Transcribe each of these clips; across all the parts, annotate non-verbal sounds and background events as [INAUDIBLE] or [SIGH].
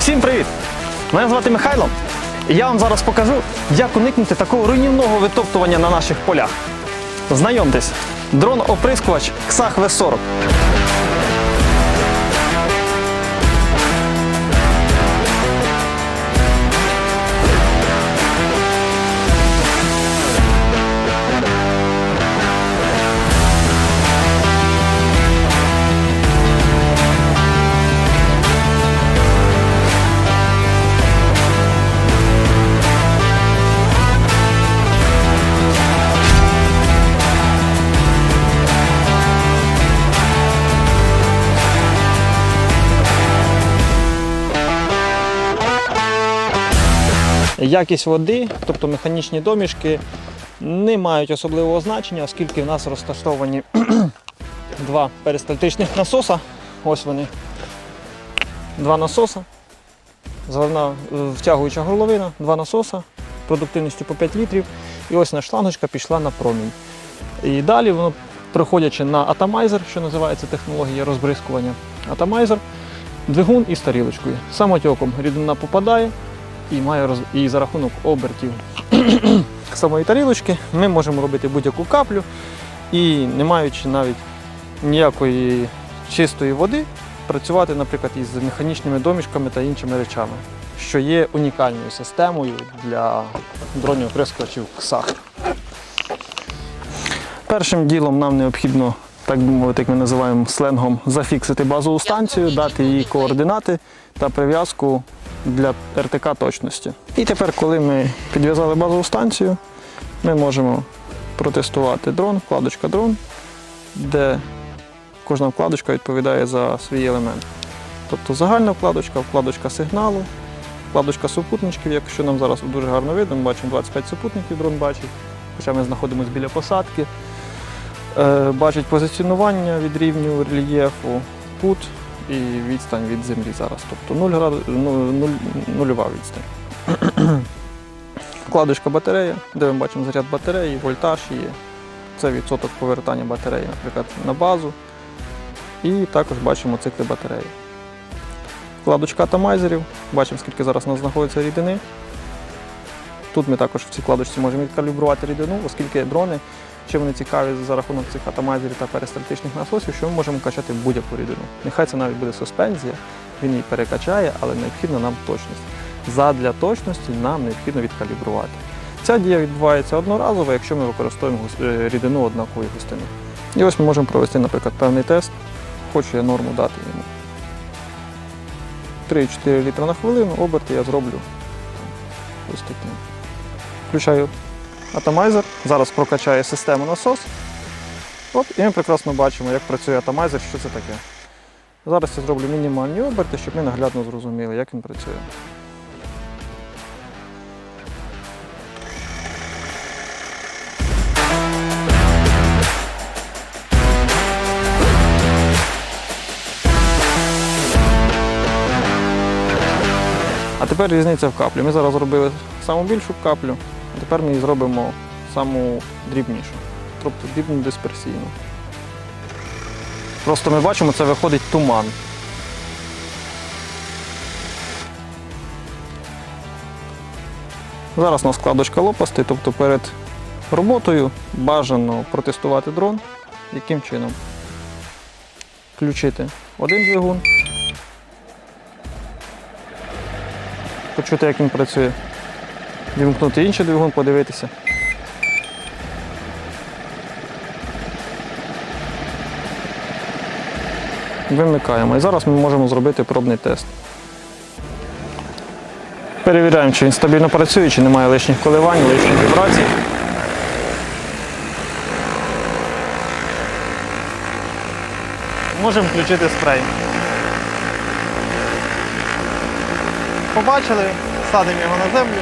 Всім привіт! Мене звати Михайло, і я вам зараз покажу, як уникнути такого руйнівного витоптування на наших полях. Знайомтесь, дрон-оприскувач Ксах V40. Якість води, тобто механічні домішки, не мають особливого значення, оскільки в нас розташовані [CLEARS THROAT] два перистальтичних насоса. Ось вони. Два насоса. Заливна втягуюча горловина, два насоса продуктивністю по 5 літрів. І ось наша шлангочка пішла на промінь. І далі воно, проходячи на атомайзер, що називається технологія розбризкування, атомайзер, двигун із тарілочкою. Самотьоком рідина попадає і має роз... і за рахунок обертів [CLEARS THROAT] самої тарілочки ми можемо робити будь-яку каплю і не маючи навіть ніякої чистої води, працювати, наприклад, із механічними домішками та іншими речами, що є унікальною системою для дронів оприскувачів КСАХ. Першим ділом нам необхідно, так би мовити, як ми називаємо сленгом, зафіксити базову станцію, дати їй координати та прив'язку для РТК точності. І тепер, коли ми підв'язали базову станцію, ми можемо протестувати дрон, вкладочка дрон, де кожна вкладочка відповідає за свій елемент. Тобто загальна вкладочка, вкладочка сигналу, вкладочка супутничків, якщо нам зараз дуже гарно видно, ми бачимо 25 супутників, дрон бачить, хоча ми знаходимося біля посадки. Е, Бачить позиціонування від рівню рельєфу, кут і відстань від землі зараз. Тобто 0 граду, ну, нуль, нульова відстань. [CLEARS THROAT] Вкладочка батарея, де ми бачимо заряд батареї, вольтаж є. Це відсоток повертання батареї, наприклад, на базу. І також бачимо цикли батареї. Вкладочка атомайзерів, бачимо, скільки зараз у нас знаходиться рідини. Тут ми також в цій вкладочці можемо відкалібрувати рідину, оскільки дрони, чим вони цікаві за рахунок цих атомайзерів та перистальтичних насосів, що ми можемо качати будь-яку рідину. Нехай це навіть буде суспензія, він її перекачає, але необхідна нам точність. Задля точності нам необхідно відкалібрувати. Ця дія відбувається одноразово, якщо ми використовуємо е, рідину однакової густини. І ось ми можемо провести, наприклад, певний тест. Хочу я норму дати йому. 3-4 літра на хвилину, оберти я зроблю ось таким. Включаю атомайзер, зараз прокачає систему насос. Оп, і ми прекрасно бачимо, як працює атомайзер, що це таке. Зараз я зроблю мінімальні оберти, щоб ми наглядно зрозуміли, як він працює. А тепер різниця в каплі. Ми зараз зробили саму більшу каплю, тепер ми її зробимо саму дрібнішу, тобто дрібну дисперсійну. Просто ми бачимо, це виходить туман. Зараз у нас складочка лопасти, тобто перед роботою бажано протестувати дрон. Яким чином? Включити один двигун. почути, як він працює. Вімкнути інший двигун, подивитися. Вимикаємо. І зараз ми можемо зробити пробний тест. Перевіряємо, чи він стабільно працює, чи немає лишніх коливань, лишніх вібрацій. Можемо включити спрей. Побачили, садимо його на землю.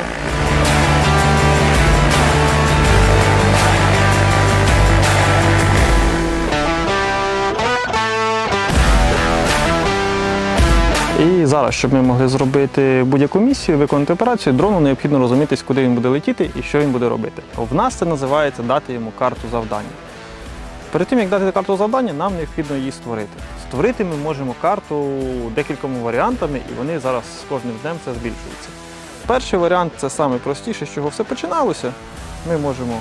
І зараз, щоб ми могли зробити будь-яку місію, виконати операцію, дрону необхідно розумітись, куди він буде летіти і що він буде робити. В нас це називається дати йому карту завдання. Перед тим, як дати карту завдання, нам необхідно її створити. Створити ми можемо карту декількома варіантами, і вони зараз з кожним днем це збільшуються. Перший варіант це найпростіший, з чого все починалося. Ми можемо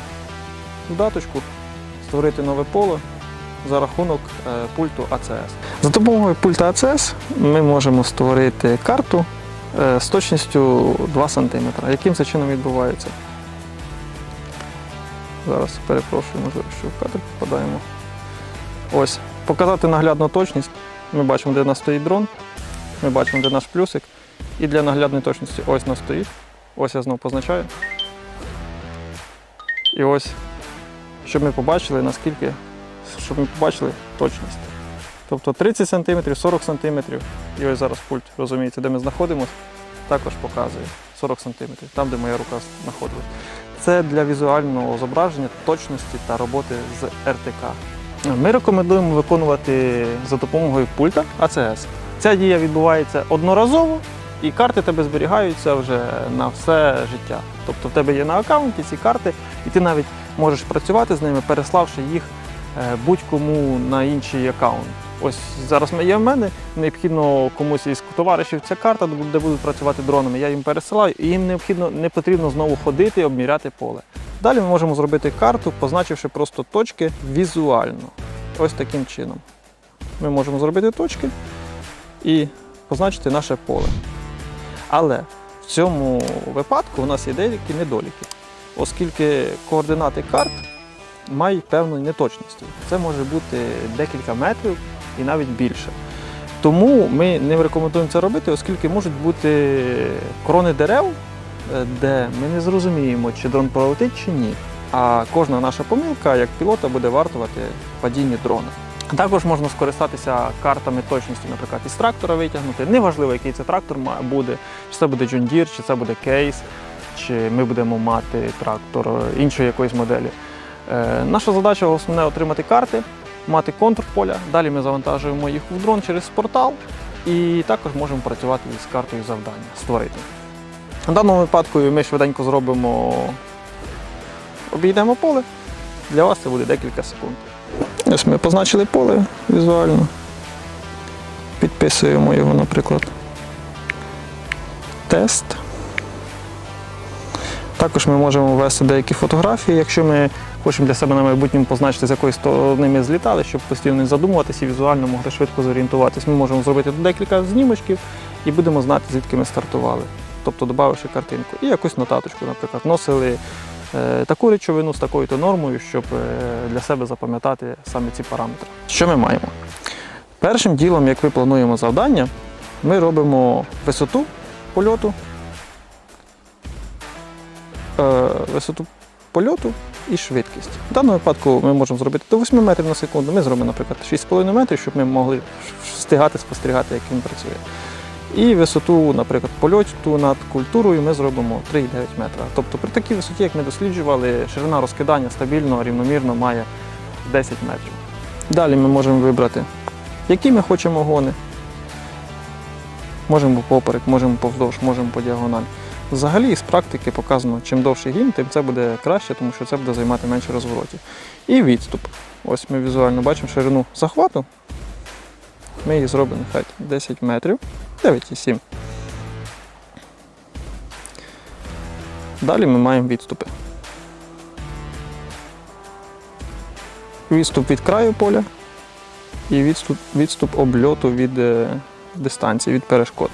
даточку створити нове поле за рахунок е, пульту ACS. За допомогою пульта ACS ми можемо створити карту е, з точністю 2 см. Яким це чином відбувається? Зараз перепрошую, можливо, що в кадр попадаємо. Ось, показати наглядну точність. Ми бачимо, де в нас стоїть дрон, ми бачимо, де наш плюсик. І для наглядної точності ось у нас стоїть. Ось я знову позначаю. І ось, щоб ми побачили, наскільки, щоб ми побачили точність. Тобто 30 см, 40 см. І ось зараз пульт, розумієте, де ми знаходимося, також показує 40 см, там, де моя рука знаходилась. Це для візуального зображення, точності та роботи з РТК. Ми рекомендуємо виконувати за допомогою пульта ACS. Ця дія відбувається одноразово, і карти тебе зберігаються вже на все життя. Тобто в тебе є на аккаунті ці карти, і ти навіть можеш працювати з ними, переславши їх будь-кому на інший аккаунт. Ось зараз є в мене, необхідно комусь із товаришів ця карта, де будуть працювати дронами. Я їм пересилаю, і їм необхідно не потрібно знову ходити і обміряти поле. Далі ми можемо зробити карту, позначивши просто точки візуально. Ось таким чином. Ми можемо зробити точки і позначити наше поле. Але в цьому випадку у нас є деякі недоліки, оскільки координати карт мають певної неточності. Це може бути декілька метрів і навіть більше. Тому ми не рекомендуємо це робити, оскільки можуть бути крони дерев, е, де ми не зрозуміємо, чи дрон пролетить чи ні. А кожна наша помилка як пілота буде вартувати падіння дрона. Також можна скористатися картами точності, наприклад, із трактора витягнути. Неважливо, який це трактор буде, чи це буде John Deere, чи це буде кейс, чи ми будемо мати трактор іншої якоїсь моделі. Е, наша задача основне отримати карти, мати контур поля. Далі ми завантажуємо їх в дрон через портал і також можемо працювати із картою завдання, створити. В даному випадку ми швиденько зробимо, обійдемо поле. Для вас це буде декілька секунд. Ось ми позначили поле візуально. Підписуємо його, наприклад. Тест. Також ми можемо ввести деякі фотографії, якщо ми хочемо для себе на майбутньому позначити, з якої сторони ми злітали, щоб постійно не задумуватися і візуально могли швидко зорієнтуватись. Ми можемо зробити декілька знімочків і будемо знати, звідки ми стартували. Тобто додавши картинку. І якусь нотаточку, наприклад, носили е, таку речовину з такою-то нормою, щоб е, для себе запам'ятати саме ці параметри. Що ми маємо? Першим ділом, як ми плануємо завдання, ми робимо висоту польоту, е, висоту польоту і швидкість. В даному випадку ми можемо зробити до 8 метрів на секунду. Ми зробимо, наприклад, 6,5 метрів, щоб ми могли встигати спостерігати, як він працює. І висоту, наприклад, польоту над культурою ми зробимо 3,9 метра. Тобто при такій висоті, як ми досліджували, ширина розкидання стабільно, рівномірно має 10 метрів. Далі ми можемо вибрати, які ми хочемо гони. Можемо поперек, можемо повздовж, можемо по діагоналі. Взагалі, з практики показано, чим довший гін, тим це буде краще, тому що це буде займати менше розворотів. І відступ. Ось ми візуально бачимо ширину захвату. Ми її зробимо нехай 10 метрів, 9,7. Далі ми маємо відступи. Відступ від краю поля і відступ, відступ обльоту від е, дистанції, від перешкод.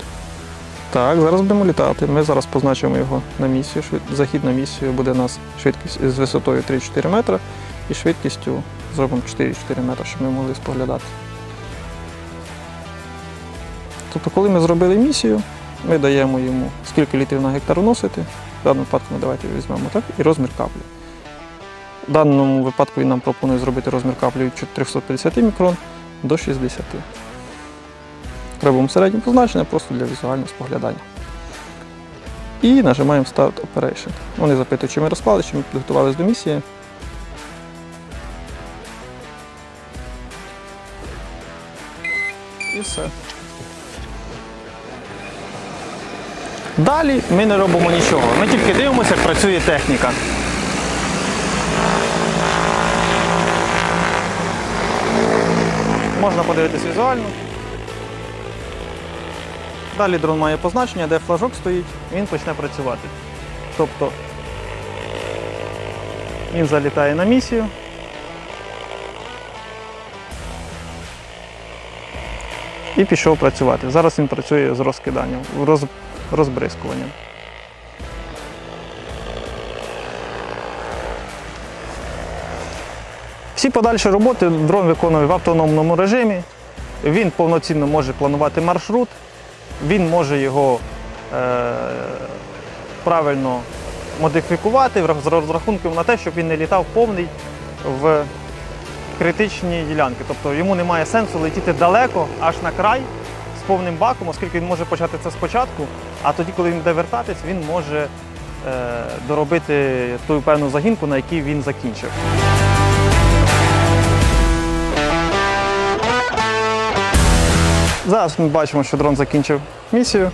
Так, зараз будемо літати. Ми зараз позначимо його на місію. Захід на місію буде у нас швидкість з висотою 3-4 метри і швидкістю зробимо 4-4 метри, щоб ми могли споглядати. Тобто, коли ми зробили місію, ми даємо йому скільки літрів на гектар вносити. В даному випадку ми давайте візьмемо так, і розмір каплі. В даному випадку він нам пропонує зробити розмір каплі від 450 мікрон до 60. Робимо середнє позначення просто для візуального споглядання. І нажимаємо Start Operation. Вони запитують, чи ми розклали, чи ми підготувалися до місії. І все. Далі ми не робимо нічого. Ми тільки дивимося, як працює техніка. Можна подивитись візуально. Далі дрон має позначення, де флажок стоїть, він почне працювати. Тобто він залітає на місію. І пішов працювати. Зараз він працює з розкиданням, роз, розбризкуванням. Всі подальші роботи дрон виконує в автономному режимі. Він повноцінно може планувати маршрут, він може його е, правильно модифікувати з розрахунком на те, щоб він не літав повний в критичні ділянки. Тобто йому немає сенсу летіти далеко, аж на край з повним баком, оскільки він може почати це спочатку, а тоді, коли він буде вертатись, він може е, доробити ту певну загінку, на якій він закінчив. Зараз ми бачимо, що дрон закінчив місію.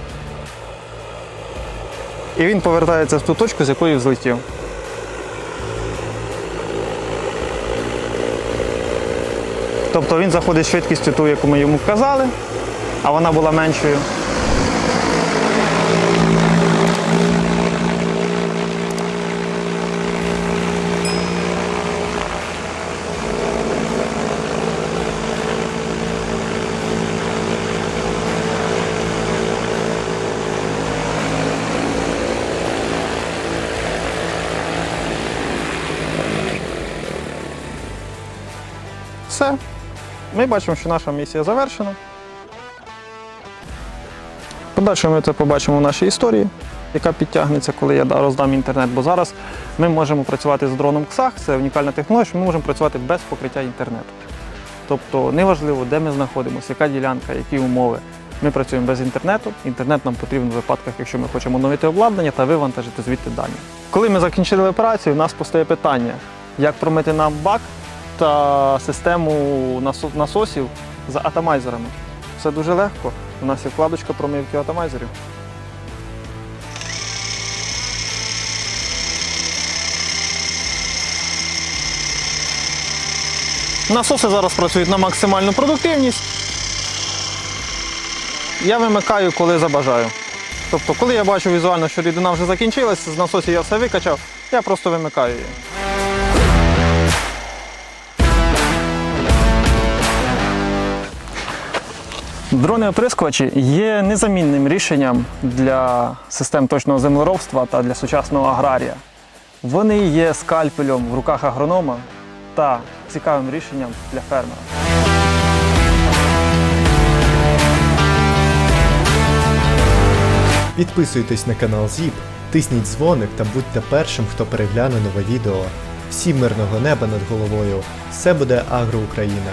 І він повертається в ту точку, з якої взлетів. Тобто він заходить швидкістю ту, яку ми йому вказали, а вона була меншою. Все. Ми бачимо, що наша місія завершена. Подальше ми це побачимо в нашій історії, яка підтягнеться, коли я роздам інтернет. Бо зараз ми можемо працювати з дроном XAG, це унікальна технологія, що ми можемо працювати без покриття інтернету. Тобто неважливо, де ми знаходимося, яка ділянка, які умови. Ми працюємо без інтернету. Інтернет нам потрібен в випадках, якщо ми хочемо оновити обладнання та вивантажити звідти дані. Коли ми закінчили операцію, у нас постає питання, як промити нам бак та систему насосів з атомайзерами. Все дуже легко. У нас є вкладочка промивки атомайзерів. Насоси зараз працюють на максимальну продуктивність. Я вимикаю, коли забажаю. Тобто, коли я бачу візуально, що рідина вже закінчилась, з насосів я все викачав, я просто вимикаю її. Дрони-оприскувачі є незамінним рішенням для систем точного землеробства та для сучасного аграрія. Вони є скальпелем в руках агронома та цікавим рішенням для фермера. Підписуйтесь на канал ЗІП, тисніть дзвоник та будьте першим, хто перегляне нове відео. Всім мирного неба над головою. Все буде Агро Україна.